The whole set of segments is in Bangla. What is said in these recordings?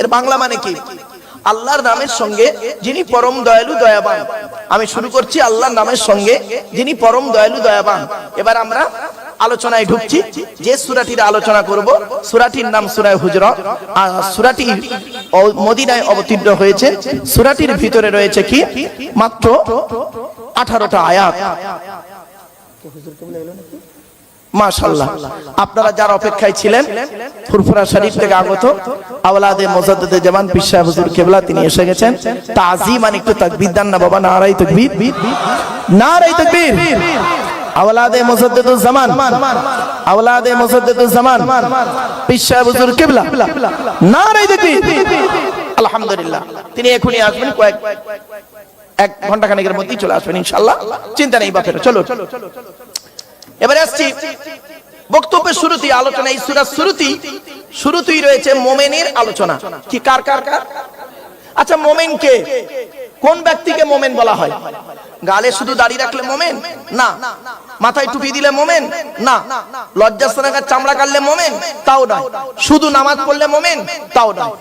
এর বাংলা মানে কি? আল্লাহর নামের সঙ্গে যিনি পরম দয়ালু, দয়াবান। আমি শুরু করছি আল্লাহর নামের সঙ্গে যিনি পরম দয়ালু, দয়াবান। এবার আমরা আলোচনায় ঢুকছি, যে সুরাটির আলোচনা করব, সুরাটির নাম সুরায় হুজর। সুরাটি মদিনায় অবতীর্ণ হয়েছে। সুরাটির ভিতরে রয়েছে কি? মাত্র আঠারোটা আয়াত। হুজুর কেমন লাগল নাকি মাশাল্লাহ আপনারা যার অপেক্ষায় ছিলেন, ফুরফুরা শরীফ থেকে আগত, আওলাদে মোজাদ্দেদে জামান পিসা হুজুর কেবলা তিনি এসে গেছেন, তাজিমান একটু তাকবীর দেন না বাবা, নারাই তাকবীর। নারাই তাকবীর। আওলাদে মোজাদ্দেদুল জামান, আওলাদে মোজাদ্দেদুল জামান পিসা হুজুর কেবলা। নারাই তাকবীর। আলহামদুলিল্লাহ। তিনি এখনি আসবেন, কয়েক, এক ঘণ্টা খানেকের মধ্যেই চলে আসবেন, ইনশাআল্লাহ। চিন্তা নেই বাপের চলো এবারে আসছি বক্তব্যের শুরুতেই, আলোচনা, এই সুরার শুরুতেই শুরুতেই রয়েছে মোমেনের আলোচনা। কি, কার কার কার? আচ্ছা মোমেন কে কোন ব্যক্তিকে মোমেন বলা হয়? গালে শুধু দাড়ি রাখলে মোমেন? না। মাথায় টুপি দিলে মোমেন? না। লজ্জাস্থানাকার চামড়া কাটলে মোমেন? তাও নয়। শুধু নামাজ পড়লে মোমেন? তাও নয়।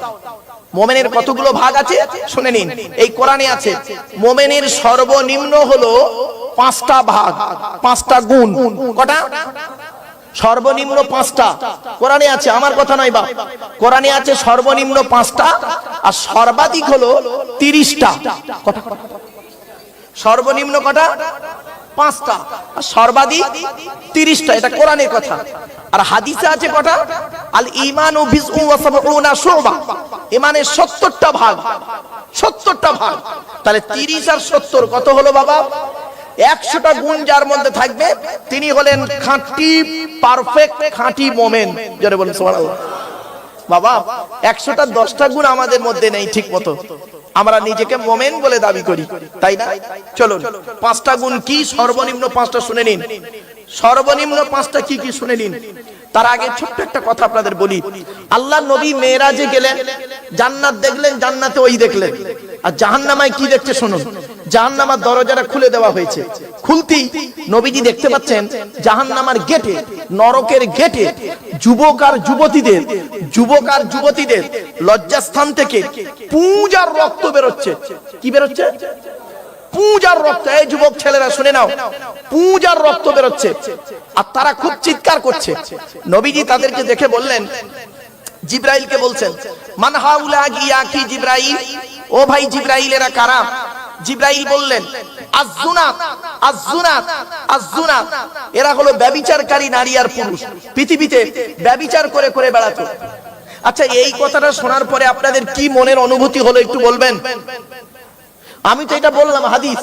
মোমেনের কতগুলো ভাগ আছে? শুনে নিন। এই কোরআনে আছে, মোমেনের সর্বনিম্ন হলো পাঁচটা ভাগ, পাঁচটা গুণ। কটা? সর্বনিম্ন পাঁচটা। কোরআনে আছে, আমার কথা নয় বা। কোরআনে আছে সর্বনিম্ন পাঁচটা, আর সর্বাধিক হলো তিরিশটা। কটা? সর্বনিম্ন কটা? পাঁচটা। আর সর্বাধিক তিরিশটা, এটা কোরআনের কথা। আর হাদিসে আছে কটা? আল ইমান ও বিজউ ওয়া সাবউনা শুবা। ইমানের 70টা ভাগ 70টা ভাগ। তাহলে 30 আর 70 কত হলো বাবা? একশোটা গুণ যার মধ্যে থাকবে, তিনি হলেন খাঁটি পারফেক্ট খাঁটি মোমেন। জোরে বলুন, সুবহানাল্লাহ। বাবা, একশোটা দশটা গুণ আমাদের মধ্যে নেই ঠিক মতো। আমরা নিজেকে মোমেন বলে দাবি করি, তাই না? চলুন, পাঁচটা গুণ কি? সর্বনিম্ন পাঁচটা শুনে নিন। সর্বনিম্ন পাঁচটা কি কি শুনে নিন? তার আগে ছোট্ট একটা কথা আপনাদের বলি। আল্লাহ নবী মেয়েরাজে গেলেন, জান্নাত দেখলেন, জান্নাতে ওই দেখলেন। আর জাহান্নামায় কি দেখছে শুনুন। জাহান্নামার দরজাটা খুলে দেওয়া হয়েছে। খুলতেই নবীজি দেখতে পাচ্ছেন, জাহান্নামার গেটে, নরকের গেটে যুবক আর যুবতীদের, যুবক আর যুবতীদের লজ্জাস্থান থেকে পূজার রক্ত বেরোচ্ছে। কি বেরোচ্ছে? পূজার রক্ত, এই যুবক ছেলেরা, শুনে নাও, পূজার রক্ত বেরোচ্ছে। আর তারা খুব চিৎকার করছে। নবীজি তাদেরকে দেখে বললেন, জিব্রাইলকে বলছেন, মান হাউলা গিয়া কি জিব্রাইল? ও ভাই জিব্রাইলেরা কারা? জিব্রাইল বললেন আজুনাত আজুনাত আজুনাত এরা হলো ব্যভিচারকারী নারী আর পুরুষ। পৃথিবীতে ব্যভিচার করে করে বেড়াতো। আচ্ছা এই কথাটা শোনার পরে আপনাদের কি মনের অনুভূতি হলো একটু বলবেন? আমি তো এটা বললাম, হাদিস।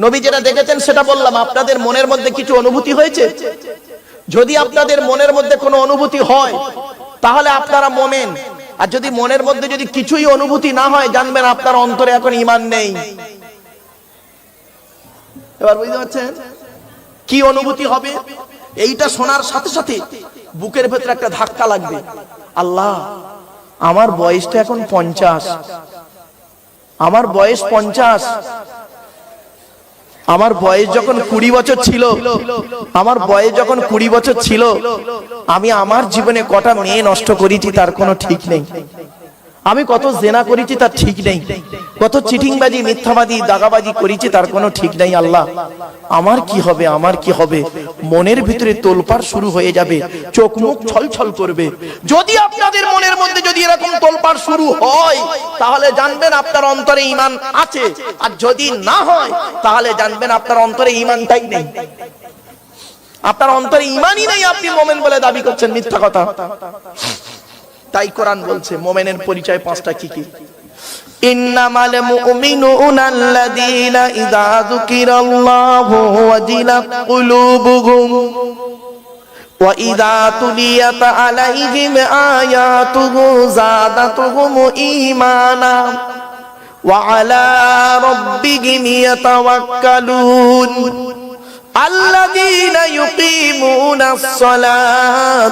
নবী যেটা দেখেছেন, সেটা বললাম। আপনাদের মনের মধ্যে কিছু অনুভূতি হয়েছে? যদি আপনাদের মনের মধ্যে কোনো অনুভূতি হয়, তাহলে আপনারা মোমেন। আর যদি মনের মধ্যে যদি কিছুই অনুভূতি না হয়, জানবেন আপনার অন্তরে এখন ইমান নেই। এবার বুঝতে পারছেন? কি অনুভূতি হবে? এইটা শোনার সাথে সাথে বুকের ভেতরে একটা ধাক্কা লাগবে। আল্লাহ, আমার বয়সটা এখন পঞ্চাশ। আমার বয়স পঞ্চাশ। আমার বয়স যখন কুড়ি বছর ছিল, আমার বয়স যখন কুড়ি বছর ছিল, আমি আমার জীবনে কটা মেয়ে নষ্ট করেছি তার কোনো ঠিক নেই। আমি কত জেনা করেছি তার ঠিক নেই। কত চিটিংবাজি মিথ্যাবাদী দাগাবাজি করেছি তার কোনো ঠিক নেই আল্লাহ। আমার কি হবে, আমার কি হবে? মনের ভিতরে তোলপাড় শুরু হয়ে যাবে, চোখ মুখ ছল ছল করবে। যদি আপনাদের মনের মধ্যে যদি এরকম তোলপাড় শুরু হয়, তাহলে জানবেন আপনার অন্তরে ইমান আছে। আর যদি না হয়, তাহলে জানবেন আপনার অন্তরে ইমানটাই নেই। আপনার অন্তরে ইমানই নেই, আপনি মোমেন বলে দাবি করছেন মিথ্যা কথা। তাই কোরআন বলছে মোমেনের পরিচয় পাঁচটা কি কি ইন্নামাল মুমিনুনা আল্লাযীনা ইযা যুকিরাল্লাহু ওয়াজিলাত কুলুবুহুম وإذا تليت عليهم آياته زادتهم إيمانا وعلى ربهم يتوكلون الذين يقيمون الصلاة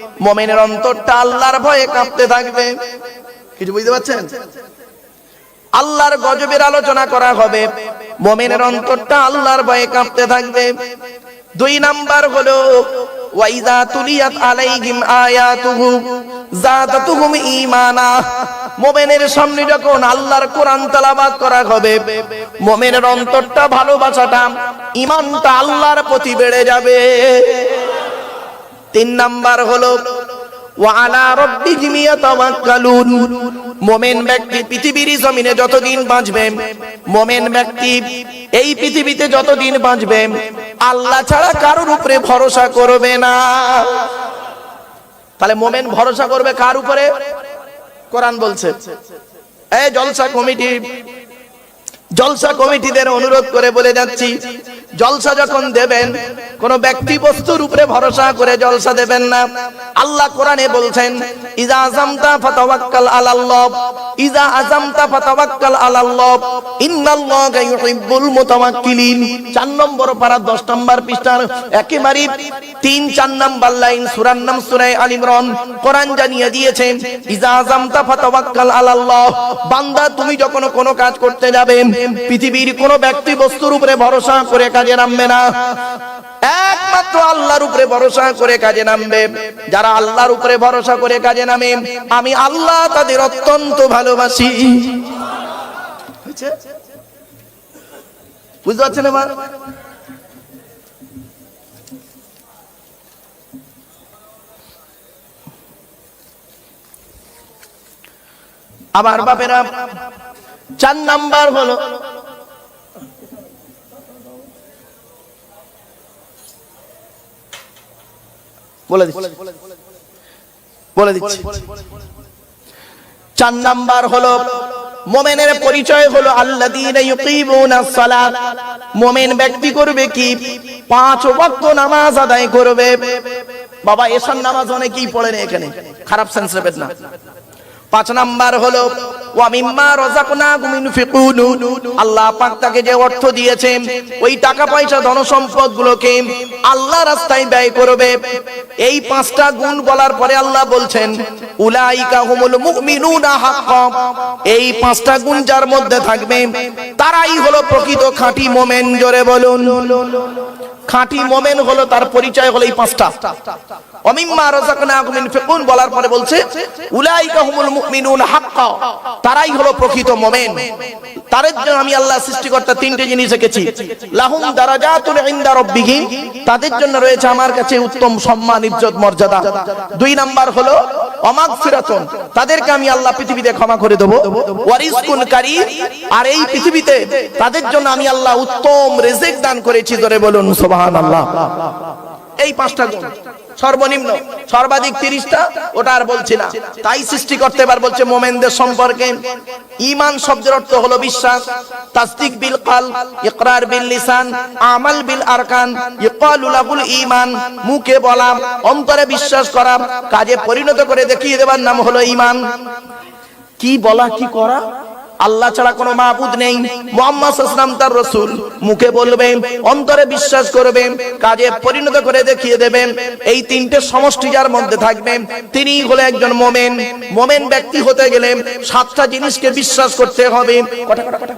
মোমেনের অন্তরটা আল্লাহর ভয়ে কাঁপতে থাকবে। কিছু বুঝতে পারছেন? আল্লাহর গজবের আলোচনা করা হবে। মোমেনের অন্তরটা আল্লাহর ভয়ে কাঁপতে থাকবে। দুই নাম্বার হলো ওয়াইদা তুলিয়াত আলাইহিম আয়াতুহু, জাদাতুহুম ঈমানা। মোমেনের সামনে যখন আল্লাহর কোরআন তেলাওয়াত করা হবে, মোমেনের অন্তরটা ভালোবাসাটা, ঈমানটা আল্লাহর প্রতি বেড়ে যাবে। তিন নাম্বার হলো মোমেন ব্যক্তি পৃথিবীর জমিনে যতদিন বাঁচবে, মোমেন ব্যক্তি এই পৃথিবীতে যতদিন বাঁচবে, আল্লাহ ছাড়া কারোর উপরে ভরসা করবে না। তাহলে মোমেন ভরসা করবে কার উপরে? কোরআন বলছে, এই জলসা কমিটি, জলসা কমিটিদের অনুরোধ করে বলে যাচ্ছি, জলসা যখন দেবেন কোন ব্যক্তি বস্তুর উপরে ভরসা করে জলসা দেবেন না। আল্লাহ কোরআনে বলছেন, ইজা আজামতা ফাতাওয়াক্কাল আলাল্লাহ। ইজা আজামতা ফাতাওয়াক্কাল আলাল্লাহ। ইন্নাল্লাহা ইউহিব্বুল মুতাওয়াক্কিলিন। 4 নম্বর পারা 10 নম্বর পৃষ্ঠার একেবারে তিন, চার নাম্বার লাইন সূরার নাম সূরা আল ইমরান। কোরআন জানিয়ে দিয়েছেন ইজা আজামতা ফাতাওয়াক্কাল আলাল্লাহ। বান্দা, তুমি যখন কোনো কাজ করতে যাবে, পৃথিবীর কোনো ব্যক্তি বস্তুর উপরে ভরসা করে কাজে নামবে না। একমাত্র আল্লাহর উপরে ভরসা করে কাজে নামবে। যারা আল্লাহর উপরে ভরসা করে কাজে নামে, আমি আল্লাহ তাদের অত্যন্ত ভালোবাসি। বুঝতে পারছেন এবার? আবার বাপেরা, চার নাম্বার হলো বলে দিচ্ছি। বলে দিচ্ছি। চার নাম্বার হলো, মোমেনের পরিচয় হলো মোমেন ব্যক্তি করবে কি? পাঁচ ওয়াক্ত নামাজ আদায় করবে। বাবা, এশার নামাজ অনেকেই পড়েন এখানে। খারাপ সেন্স না। পাঁচ নাম্বার হলো ওয়া মিম্মা রাযাকনাকুম আল্লাহ রাস্তায় এই পাঁচটা গুণ বলার পরে আল্লাহ বলছেন পাঁচটা গুণ যার মধ্যে থাকবে, তারাই হলো প্রকৃত খাঁটি মোমেন, জোরে বলুন। খাঁটি মোমেন হলো তার পরিচয় হলো এই পাঁচটা। অমিম্মা বলার পরে বলছে, উলাইকা হুমুল হাক্কা। তারাই হলো প্রকৃত মোমেন। তাদের জন্য আমি আল্লাহ সৃষ্টিকর্তা তিনটে জিনিস রেখেছি। লাহুম দারাজাতুন ইনদা রাব্বিহিম। তাদের জন্য রয়েছে আমার কাছে উত্তম সম্মান, ইজ্জত, মর্যাদা। দুই নাম্বার হলো অমাগফিরাতুন। তাদেরকে আমি আল্লাহ পৃথিবীতে ক্ষমা করে দেব। ওয়ারিজকুন কারীম। আর এই পৃথিবীতে তাদের জন্য আমি আল্লাহ উত্তম রিজিক দান করেছি। ধরে বলুন, সুবহানাল্লাহ। এই পাঁচটা গুণ। সর্বনিম্ন, সর্বাধিক তিরিশটা, ওটা আর বলছি না। তাই সৃষ্টি করতে এবার বলছে মোমেনদের সম্পর্কে। ইমান শব্দের অর্থ হলো বিশ্বাস। তাসদিক বিল কাল, ইকরার বিল লিসান, আমাল বিল আরকান ইকালু লাহুল ঈমান, মুখে বলা, অন্তরে বিশ্বাস করা, কাজে পরিণত করে দেখিয়ে দেবার নাম হলো ঈমান। কি বলা, কি করা? আল্লাহ ছাড়া কোনো মাহবুদ নেই। মোহাম্মদ সাল্লাম তার রসুল মুখে বলবেন, অন্তরে বিশ্বাস করবেন, কাজে পরিণত করে দেখিয়ে দেবেন। এই তিনটে সমষ্টি যার মধ্যে থাকবেন তিনি হলে একজন মোমেন। মোমেন ব্যক্তি হতে গেলে সাতটা জিনিসকে বিশ্বাস করতে হবে। কটা কটা কটা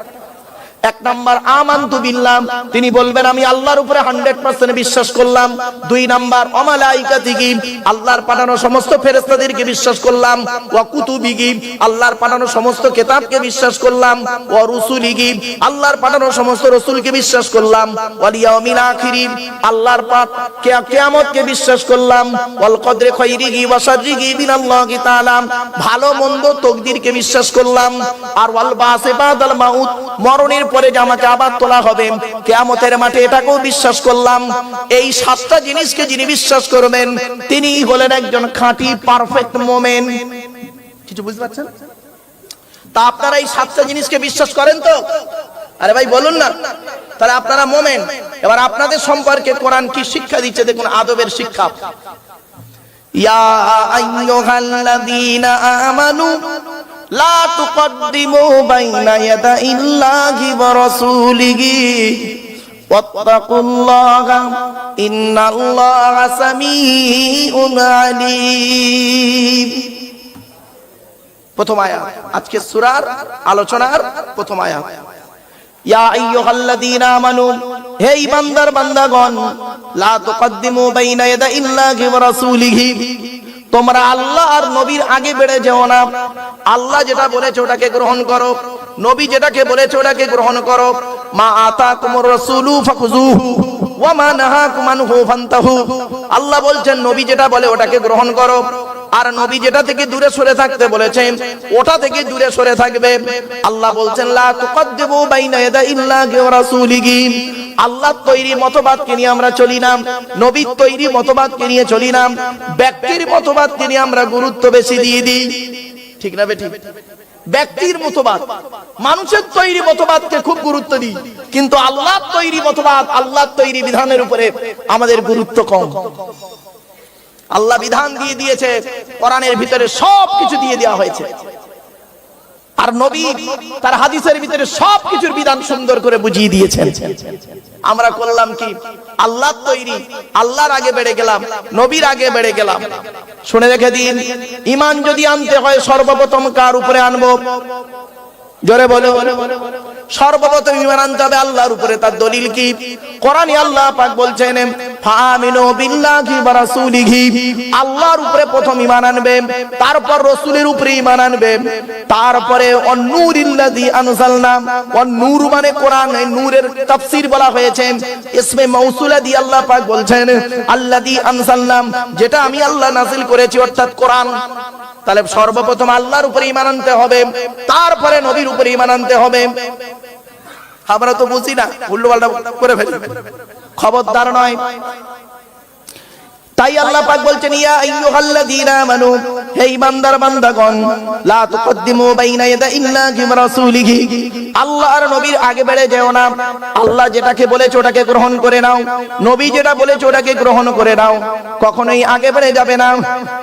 এক নাম্বার, আমান্তু বিল্লাহ। তিনি বলবেন, আমি আল্লাহর উপরে হান্ড্রেড পার্সেন্ট বিশ্বাস করলাম। দুই নাম্বার অমালাইকা থেকে আল্লাহর পাঠানো সমস্ত ফেরেস্তাদেরকে বিশ্বাস করলাম। ওয়া কুতুবিগি, আল্লাহর পাঠানো সমস্ত কেতাবকে বিশ্বাস করলাম। ও রুসুলিগি, আল্লাহর পাঠানো সমস্ত রসুলকে বিশ্বাস করলাম। ওয়াল ইয়াউমিল আখিরিন, আল্লাহর পাক কিয়ামতকে বিশ্বাস করলাম। ওয়াল কদরে খাইরিহি ওয়া শাররিহি মিনাল্লাহি তাআলা, ভালো মন্দ তকদিরকে বিশ্বাস করলাম। আর ওয়াল বাসে বাদাল মাউত, মরণের পরে যে আমাকে আবার তোলা হবে। কেয়ামতের মাঠে এটাকেও বিশ্বাস করলাম। এই সাতটা জিনিসকে যিনি বিশ্বাস করবেন তিনি হলেন একজন খাঁটি পারফেক্ট মোমেন। কিছু বুঝতে পারছেন? তা আপনারা এই সাতটা জিনিসকে বিশ্বাস করেন তো? আরে ভাই, বলুন না। তাহলে আপনারা মোমেন। এবার আপনাদের সম্পর্কে কোরআন কি শিক্ষা দিচ্ছে? দেখুন, আদবের শিক্ষা। ইয়া আইয়ুহাল্লাযীনা আমানু লা তুকদ্দিমু বাইনা ইয়াদাইল্লাহি ওয়া রাসূলিহি। ওয়াত্তাকুল্লাহা, ইন্নাল্লাহা সামিউন আলীম। প্রথম আয়াত। আজকে সূরার আলোচনার প্রথম আয়াত। ইয়া আইয়ুহাল্লাযীনা আমানু, হে ইমানদার বান্দাগণ, লা তুকদ্দিমু বাইনা ইয়াদাইল্লাহি ওয়া রাসূলিহি। তোমরা আল্লাহ আর নবীর আগে বেড়ে যেও না। আল্লাহ যেটা বলেছে ওটাকে গ্রহণ করো। নবী যেটাকে বলেছে ওটাকে গ্রহণ করো। মা আতা আতাকুমুর রাসূলু ফাকুযুহু ওয়া মা নাহাকুম আনহু ফান্তাহু। আল্লাহ বলছেন, নবী যেটা বলে ওটাকে গ্রহণ করো। আর নবী যেটা থেকে দূরে সরে থাকতে বলেছেন, ওটা থেকে দূরে সরে থাকবে। আল্লাহ বলছেন, লা তুকদ্দিমু বাইনা ইয়াদাইল্লাহি ওয়া রাসূলিহি। আল্লাহ তৈরি মতবাদকে নিয়ে আমরা চলি না। নবীর তৈরি মতবাদকে নিয়ে চলি না। ব্যক্তির মতবাদকে নিয়ে আমরা গুরুত্ব বেশি দিয়ে দিই। ঠিক না বেঠিক ব্যক্তির মতবাদ। মানুষের তৈরি মতবাদকে খুব গুরুত্ব দিই। কিন্তু আল্লাহ তৈরি মতবাদ আল্লাহ তৈরি বিধানের উপরে আমাদের গুরুত্ব কম। আল্লাহ বিধান দিয়ে দিয়েছে, কোরআনের ভিতরে সব কিছু দিয়ে দেওয়া হয়েছে। আর নবী তার হাদিসের ভিতরে সব কিছুর বিধান সুন্দর করে বুঝিয়ে দিয়েছেন। আমরা করলাম কি? আল্লাহ তৈরি, আল্লাহর আগে বেড়ে গেলাম, নবীর আগে বেড়ে গেলাম। শুনে রেখে দিন ইমান যদি আনতে হয় সর্বপ্রথম কার উপরে আনব? জোরে বলো। সর্বপ্রথম ইমান আনতে হবে আল্লাহর উপরে। তার দলিল কি? কোরআনে আল্লাহ পাক বলছেন ফামিনু বিল্লাহি ওয়া রাসূলিহি। আল্লাহর উপরে প্রথম ইমান আনবে, তারপর রাসূলের উপরে ইমান আনবে। তারপরে অন্নুরিল্লাযী আনজালনা, অন্নুর মানে কোরআন, এই নূরের তাফসীর বলা হয়েছে। ইসমে মাউসুলা দিয়ে আল্লাহ পাক বলছেন, আল্লাযী আনজালনা, যেটা আমি আল্লাহ নাযিল করেছি, অর্থাৎ কোরআন। তাহলে সর্বপ্রথম আল্লাহর উপরে ইমান আনতে হবে, তারপরে নবীর উপরে ইমান আনতে হবে। আমরা তো বুঝি না উল্টো পাল্টা করে ফেলি। খবরদার নয়। তাই আল্লাহ পাক বলছেন, ইয়া আইয়ুহাল্লাযীনা আমানু, হে ঈমানদার বান্দাগণ, লা তুকদ্দিমু বাইনা ইয়াদাইল্লাহি ওয়া রাসূলিহি। আল্লাহর নবীর আগে বেড়ে যেও না। আল্লাহ যেটাকে বলেছে ওটাকে গ্রহণ করে নাও। নবী যেটা বলেছে ওটাকে গ্রহণ করে নাও। কখনোই আগে বেড়ে যাবে না।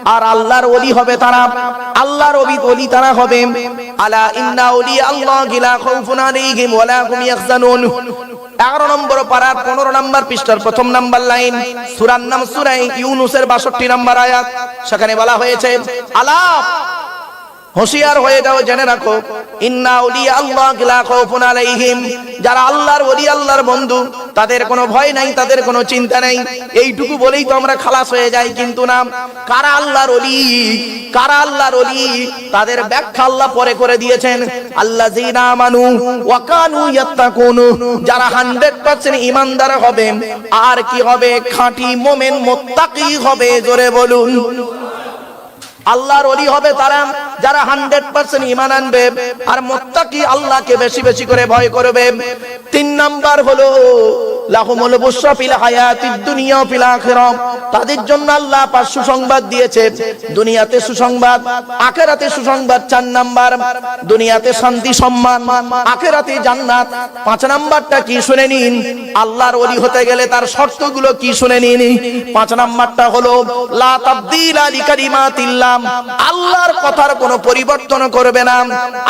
আর আল্লাহর ওলি হবে তারা। আল্লাহর ওলি ওলি তারা হবে। আলা ইন্না ওলি আল্লাহ গিলা খাউফুন আলাইহিম ওয়া লা হুম ইয়াহজানুন। এগারো নম্বর পাড়ার পনেরো নম্বর পৃষ্ঠার প্রথম নম্বর লাইন। সুরার নাম সুরাই ইউনুসের বাষট্টি নম্বর আয়াত। সেখানে বলা হয়েছে, আলাপ হুঁশিয়ার হয়ে যাও, জেনে রাখো। ইন্না উলিয়া আল্লাহ লা খাউফুন আলাইহিম। যারা আল্লাহর ওলি, আল্লাহর বন্ধু, তাদের কোনো ভয় নাই, তাদের কোনো চিন্তা নাই। এইটুকু বলেই তো আমরা খালাস হয়ে যাই, কিন্তু না কারা আল্লাহর ওলি? কারা আল্লাহর ওলি? তাদের ব্যাখ্যা আল্লাহ পরে করে দিয়েছেন। আল্লাযীনা আমানু ওয়া কানু ইয়াত্তাকুন। যারা 100% ঈমানদার হবে, আর কি হবে? খাঁটি মুমিন মুত্তাকি হবে, জোরে বলুন। আল্লাহর ওলি হবে তারা। যারা হান্ড্রেড পার্সেন্ট ইমান আনবে আর মোত্তাকি আল্লাহকে বেশি বেশি করে ভয় করবে, তিন নাম্বার হলো লাহুমুল বুশরা ফিল হায়াতিদ দুনিয়া ফিল আখিরাহ তাদের জন্য আল্লাহ পাক সুসংবাদ দিয়েছে। দুনিয়াতে সুসংবাদ, আখিরাতে সুসংবাদ চার নাম্বার। দুনিয়াতে শান্তি, সম্মান, আখিরাতে জান্নাত। পাঁচ নাম্বারটা কি শুনে নিন? আল্লাহর ওলি হতে গেলে তার শর্তগুলো কি শুনে নিন? পাঁচ নাম্বারটা হলো, লা তাবদিলা লিকালিমাতিল্লাহ আল্লাহর কথার কোনো পরিবর্তন করবে না।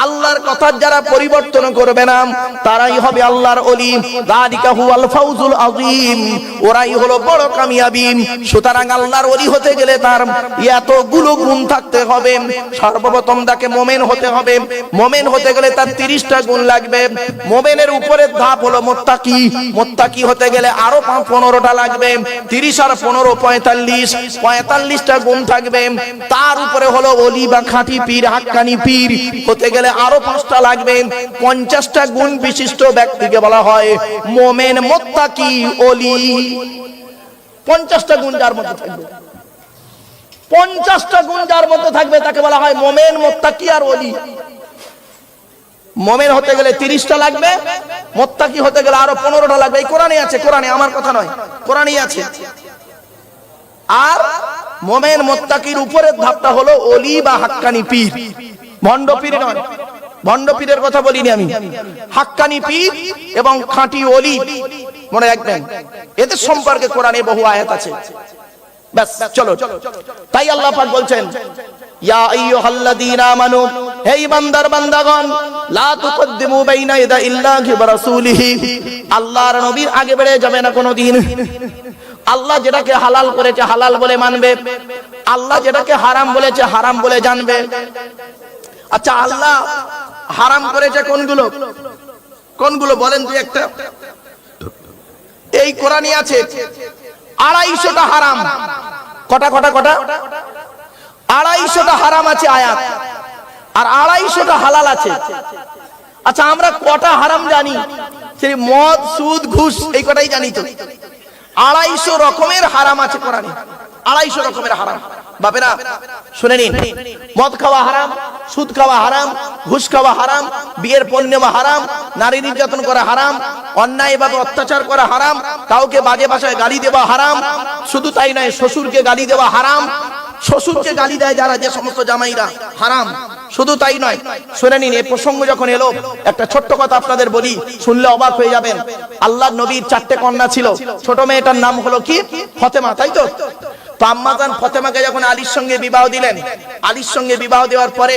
আল্লাহর কথার যারা পরিবর্তন করবে না, তারাই হবে আল্লাহর ওলি। যালিকা হুয়াল ফাউজুল আযীম, ওরাই হলো বড় কামিয়াবি সুতরাং আল্লাহর ওলি হতে গেলে তার গুণ থাকতে হবে। সর্বপ্রথম তাকে মোমেন হতে হবে। মোমেন হতে গেলে তার গুণ লাগবে। মোমেনের উপরের ধাপ হলো হতে গেলে আরও লাগবে। তিরিশ আর পঁয়তাল্লিশটা গুণ থাকবে। তার উপরে হলো অলি বা খাঁটি পীর, হাক্কানি পীর। হতে গেলে আরও পাঁচটা লাগবে। পঞ্চাশটা গুণ বিশিষ্ট ব্যক্তিকে বলা হয় মোমেন মোত্তাকি অলি। পঞ্চাশটা গুণ যার মধ্যে থাকবে। পঞ্চাশটা গুণ যার মধ্যে থাকবে, তাকে বলা হয় মোমেন, মোত্তাকি আর অলি। মোমেন হতে গেলে তিরিশটা লাগবে, মোত্তাকি হতে গেলে আরও পনেরোটা লাগবে। এই কোরআনে আছে, কোরআনে, আমার কথা নয়, কোরআনেই আছে। আর মোমেন, মোত্তাকির উপরের ধাপটা হলো অলি বা হাক্কানি পীর। ভণ্ড পীর নয়, ভণ্ড পীরের কথা বলিনি আমি। হাক্কানি পীর এবং খাঁটি অলি। মনে রাখবেন, এদের সম্পর্কে কোরআনে বহু আয়াত আছে। ব্যাস, চলো। তাই আল্লাহ পাক বলছেন, ইয়া আইয়ুহাল্লাযীনা আমানু হে ইমানদার বান্দাগণ, লা তুকদ্দিমু বাইনা ইয়াদা ইল্লাহি ওয়া রাসূলিহি। আল্লাহর নবীর আগে বেড়ে যাবে না কোনোদিন। আল্লাহ যেটাকে হালাল করেছে হালাল বলে মানবে। আল্লাহ যেটাকে হারাম বলেছে হারাম বলে জানবে। আচ্ছা আল্লাহ হারাম করেছে কোনগুলো? কোনগুলো বলেন তুই একটা। এই কোরআনই আছে। আড়াইশোটা হারাম। কটা কটা কটা? আড়াইশোটা হারাম আছে আয়াত। আর আড়াইশোটা হালাল আছে। আচ্ছা আমরা কটা হারাম জানি? সেই মদ, সুদ, ঘুষ, এই কটাই জানি তো। আড়াইশো রকমের হারাম আছে কোরআনে। আড়াইশো রকমের হারাম। বাপেরা, শুনে নিন। মদ খাওয়া হারাম, সুদ খাওয়া হারাম, ঘুষ খাওয়া হারাম, বিয়ের নেওয়া হারাম, নারী নির্যাতন করা হারাম অন্যায় অন্যায়ভাবে অত্যাচার করা হারাম, কাউকে বাজে ভাষায় গালি দেওয়া হারাম, শুধু তাই নয়, শ্বশুরকে গালি দেওয়া হারাম, শ্বশুরকে গালি দেয় যারা যে সমস্ত জামাইরা। হারাম। শুধু তাই নয়, শুনে নিন এই প্রসঙ্গ যখন এলো, একটা ছোট্ট কথা আপনাদের বলি, শুনলে অবাক হয়ে যাবেন। আল্লাহ নবীর চারটে কন্যা ছিল। ছোট মেয়েটার নাম হলো কি? ফতেমা, তাই তো? তো ফতেমাকে যখন আলীর সঙ্গে বিবাহ দিলেন, আলীর সঙ্গে বিবাহ দেওয়ার পরে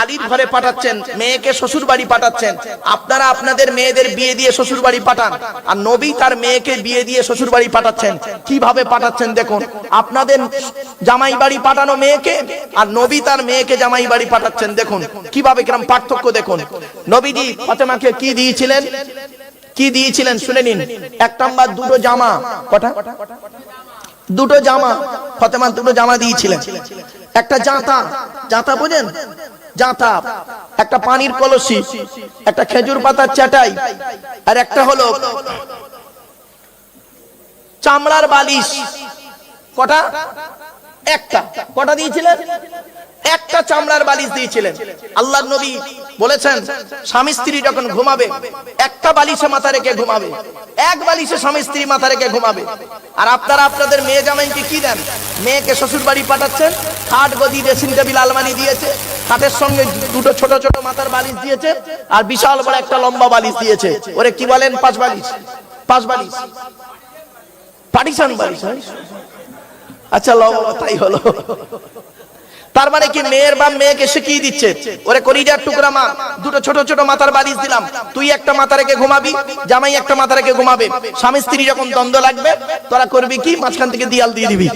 আলীর ঘরে পাঠাচ্ছেন, মেয়েকে শ্বশুর বাড়ি পাঠাচ্ছেন। আপনারা আপনাদের মেয়েদের বিয়ে দিয়ে শ্বশুর বাড়ি পাঠান, আর নবী তার মেয়েকে বিয়ে দিয়ে শ্বশুর বাড়ি পাঠাচ্ছেন। কীভাবে পাঠাচ্ছেন দেখুন, আপনাদের জামাই বাড়ি পাঠানো মেয়েকে, আর নবী তার মেয়েকে জামাই বাড়ি পাঠাচ্ছেন। দেখুন, কীভাবে কিরম পার্থক্য দেখুন। নবীজি ফতেমাকে কি দিয়েছিলেন? কি দিয়েছিলেন? শুনে নিন। এক নাম্বার, দুটো জামা। কটা? দুটো জামা, ফতেমা দুটো জামা দিয়েছিলেন। একটা জাঁতা জাঁতা বোঝেন? জাঁতা, একটা পানির কলসি, একটা খেজুর পাতার চাটাই, আর একটা হলো চামড়ার বালিশ। কটা? একটা। কটা দিয়েছিলেন? একটা চামড়ার বালিশ দিয়েছিলেন। আল্লাহ নবী বলেছেন, স্বামী স্ত্রী যখন ঘুমাবে, একটা বালিশে মাথা রেখে ঘুমাবে, এক বালিশে স্বামী স্ত্রী মাথা রেখে ঘুমাবে। আর আপনারা আপনাদের মেয়ে জামাইকে কি দেন? মেয়েকে শ্বশুর বাড়ি পাঠাচ্ছেন, খাট গদি, ড্রেসিং টেবিল, আলমারি দিয়েছে, খাটের সঙ্গে দুটো ছোট ছোট মাথার বালিশ দিয়েছে, আর বিশাল বড় একটা লম্বা বালিশ দিয়েছে। ওরে কি বলেন, পাঁচ বালিশ পাঁচ বালিশ। পাটিশন বালিশ আচ্ছা লম্বা তাই হলো। তার মানে কি মেয়ের বা মেয়েকে শিখিয়ে দিচ্ছে? ওরে করিজার টুকরা মা, দুটো ছোট ছোট মাথার বালিশ দিলাম। তুই একটা মাথা রেখে ঘুমাবি, জামাই একটা মাথা রেখে ঘুমাবে। স্বামী স্ত্রী যখন দ্বন্দ্ব লাগবে, তোরা করবি কি? মাঝখান থেকে দিয়াল দিয়ে দিবি।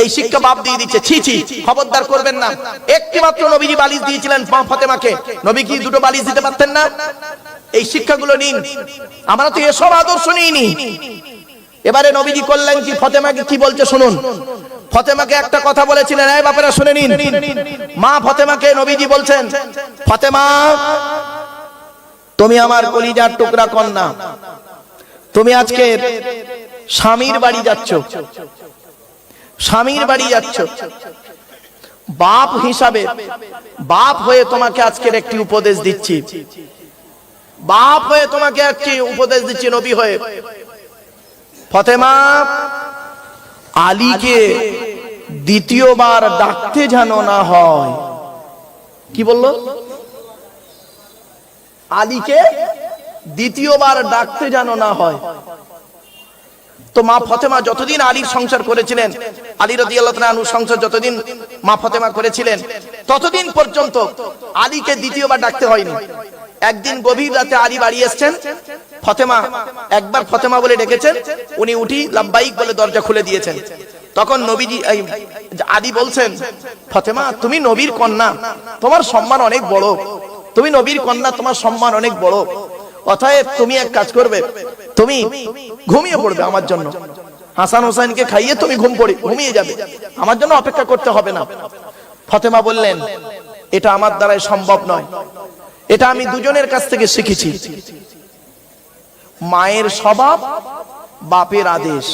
এই শিক্ষা বাপ দিয়ে দিচ্ছে। ছি ছি, খবরদার করবেন না। একটি মাত্র নবীজি বালিশ দিয়েছিলেন ফতেমাকে। নবী কি দুটো বালিশ দিতে পারতেন না? এই শিক্ষাগুলো নিন। আমরা তো এসব আদর্শ নিইনি। এবারে নবীজি করলেন কি? ফতেমাকে কি বলছে শুনুন। ফতেমাকে একটা কথা বলেছিলেন, এই বাপেরা, শুনে নিন। মা ফতেমাকে নবীজি বলছেন, ফতেমা, তুমি আমার কলিজার টুকরা কন্যা। তুমি আজকে স্বামীর বাড়ি যাচ্ছ। স্বামীর বাড়ি যাচ্ছ। বাপ হিসাবে, বাপ হয়ে তোমাকে আজকের একটি উপদেশ দিচ্ছি। বাপ হয়ে তোমাকে একটি উপদেশ দিচ্ছি নবী হয়ে। ফতেমা আলীকে দ্বিতীয়বার ডাকতে যেন না হয়। কি বলল? আলীকে দ্বিতীয়বার ডাকতে যেন না হয়। তো মা ফতেমা যতদিন আলীর সংসার করেছিলেন, আলী রদি আল্লাহ সংসার যতদিন মা ফতেমা করেছিলেন, ততদিন পর্যন্ত আলীকে দ্বিতীয়বার ডাকতে হয়নি। একদিন গভীর রাতে আলী বাড়ি এসছেন ফতেমা, একবার ফতেমা বলে ডেকেছেন, উনি উঠি লাব্বাইক বলে দরজা খুলে দিয়েছেন। তখন নবীজি আদি বলছেন, ফতেমা, তুমি নবীর কন্যা, তোমার সম্মান অনেক বড়। তুমি নবীর কন্যা, তোমার সম্মান অনেক বড়। অতএব তুমি এক কাজ করবে, তুমি ঘুমিয়ে পড়বে আমার জন্য। হাসান হোসেনকে খাইয়ে তুমি ঘুম পড়ে, ঘুমিয়ে যাবে। আমার জন্য অপেক্ষা করতে হবে না। ফতেমা বললেন, এটা আমার দ্বারাই সম্ভব নয়। এটা আমি দুজনের কাছ থেকে শিখেছি। মায়ের স্বভাব বাপের আদেশ।